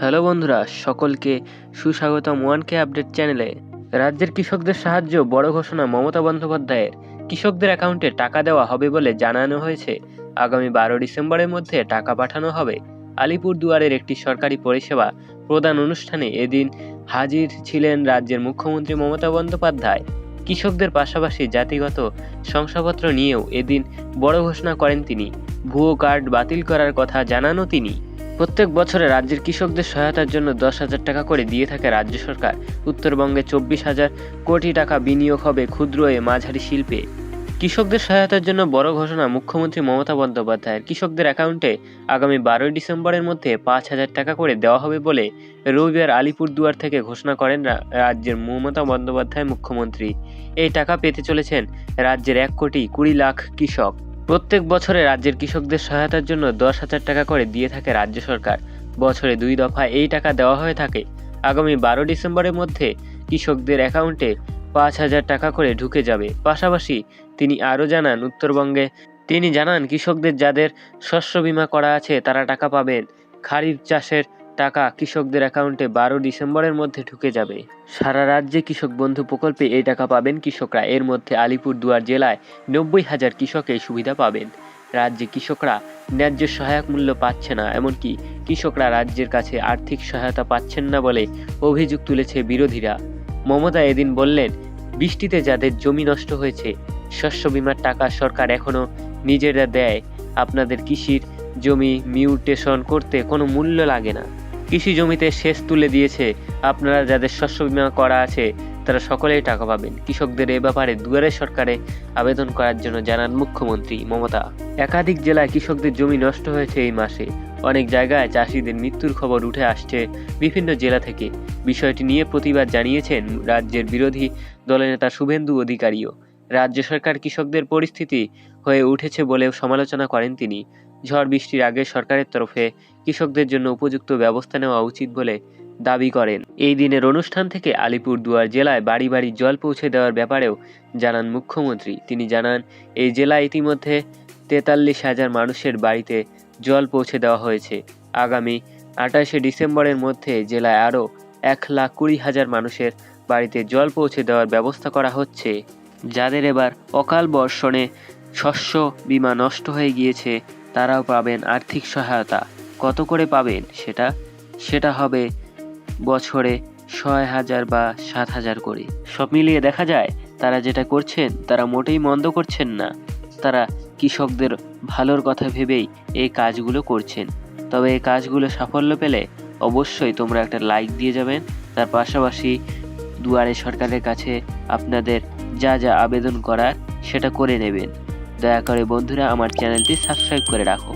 Hello বন্ধুরা, সকলকে সুস্বাগতম ওয়ান কে আপডেট চ্যানেলে। রাজ্যের কৃষকদের সাহায্য বড় ঘোষণা মমতা বন্দ্যোপাধ্যায়ের। কৃষকদের অ্যাকাউন্টে টাকা দেওয়া হবে বলে জানানো হয়েছে। আগামী বারো ডিসেম্বরের মধ্যে টাকা পাঠানো হবে। আলিপুর দুয়ারের একটি সরকারি পরিষেবা প্রদান অনুষ্ঠানে এদিন হাজির ছিলেন রাজ্যের মুখ্যমন্ত্রী মমতা বন্দ্যোপাধ্যায়। কৃষকদের পাশাপাশি জাতিগত শংসাপত্র নিয়েও এদিন বড় ঘোষণা করেন তিনি। ভুয়ো কার্ড বাতিল করার কথা জানানো তিনি। প্রত্যেক বছরে রাজ্যের কৃষকদের সহায়তার জন্য দশ হাজার টাকা করে দিয়ে থাকে রাজ্য সরকার। উত্তরবঙ্গে চব্বিশ হাজার কোটি টাকা বিনিয়োগ হবে ক্ষুদ্র এ মাঝারি শিল্পে। কৃষকদের সহায়তার জন্য বড় ঘোষণা মুখ্যমন্ত্রী মমতা বন্দ্যোপাধ্যায়ের। কৃষকদের অ্যাকাউন্টে আগামী বারোই ডিসেম্বরের মধ্যে পাঁচ হাজার টাকা করে দেওয়া হবে বলে রবিবার আলিপুরদুয়ার থেকে ঘোষণা করেন রাজ্যের মমতা বন্দ্যোপাধ্যায় মুখ্যমন্ত্রী। এই টাকা পেতে চলেছেন রাজ্যের এক কোটি কুড়ি লাখ কৃষক। প্রত্যেক বছরে রাজ্যের কৃষকদের সহায়তার জন্য দশ হাজার টাকা করে দিয়ে থাকে রাজ্য সরকার। বছরে দুই দফায় এই টাকা দেওয়া হয়ে থাকে। আগামী বারো ডিসেম্বরের মধ্যে কৃষকদের অ্যাকাউন্টে পাঁচ হাজার টাকা করে ঢুকে যাবে। পাশাপাশি তিনি আরও জানান, উত্তরবঙ্গে তিনি জানান, কৃষকদের যাদের শস্য বিমা করা আছে তারা টাকা পাবেন। খারিফ চাষের টাকা কৃষকদের অ্যাকাউন্টে বারো ডিসেম্বরের মধ্যে ঢুকে যাবে। সারা রাজ্যে কৃষক বন্ধু প্রকল্পে এই টাকা পাবেন কৃষকরা। এর মধ্যে আলিপুর দুয়ার জেলায় নব্বই হাজার কৃষক এই সুবিধা পাবেন। রাজ্যে কৃষকরা ন্যায্য সহায়ক মূল্য পাচ্ছে না, এমনকি কৃষকরা রাজ্যের কাছে আর্থিক সহায়তা পাচ্ছেন না বলে অভিযোগ তুলেছে বিরোধীরা। মমতা এদিন বললেন, বৃষ্টিতে যাদের জমি নষ্ট হয়েছে, শস্য বিমার টাকা সরকার এখনও নিজেরা দেয়। আপনাদের কৃষির জমি মিউটেশন করতে কোনো মূল্য লাগে না। কৃষি জমিতে সেচ তুলে দিয়েছে। আপনারা যাদের শস্য বিমা করা আছে, তারা সকলেই টাকা পাবেন। কৃষকদের এ ব্যাপারে দুয়ারে সরকারে আবেদন করার জন্য জানান মুখ্যমন্ত্রী মমতা। একাধিক জেলায় কৃষকদের জমি নষ্ট হয়েছে এই মাসে। অনেক জায়গায় চাষিদের মৃত্যুর খবর উঠে আসছে বিভিন্ন জেলা থেকে। বিষয়টি নিয়ে প্রতিবাদ জানিয়েছেন রাজ্যের বিরোধী দলের নেতা শুভেন্দু অধিকারীও। রাজ্য সরকার কৃষকদের পরিস্থিতি হয়ে উঠেছে বলেও সমালোচনা করেন তিনি। ঝড় বৃষ্টির আগে সরকারের তরফে কৃষকদের জন্য উপযুক্ত ব্যবস্থা নেওয়া উচিত বলে দাবি করেন। এই দিনের অনুষ্ঠান থেকে আলিপুর দুয়ার জেলায় বাড়ি বাড়ি জল পৌঁছে দেওয়ার ব্যাপারেও জানান মুখ্যমন্ত্রী। তিনি জানান, এই জেলায় ইতিমধ্যে তেতাল্লিশ হাজার মানুষের বাড়িতে জল পৌঁছে দেওয়া হয়েছে। আগামী আঠাশে ডিসেম্বরের মধ্যে জেলায় আরও এক লাখ কুড়ি হাজার মানুষের বাড়িতে জল পৌঁছে দেওয়ার ব্যবস্থা করা হচ্ছে। যাদের এবার অকাল বর্ষণে শস্য বীমা নষ্ট হয়ে গিয়েছে তারাও পাবেন আর্থিক সহায়তা। কত করে পাবেন সেটা? সেটা হবে বছরে ছয় হাজার বা সাত হাজার করে। সব মিলিয়ে দেখা যায়, তারা যেটা করছেন, তারা মোটেই মন্দ করছেন না। তারা কৃষকদের ভালোর কথা ভেবেই এই কাজগুলো করছেন। তবে এই কাজগুলো সাফল্য পেলে অবশ্যই তোমরা একটা লাইক দিয়ে যাবেন। তার পাশাপাশি দুয়ারে সরকারের কাছে আপনাদের যা যা আবেদন করার, সেটা করে নেবেন। দয়া করে বন্ধুরা আমার চ্যানেলটি সাবস্ক্রাইব করে রাখো।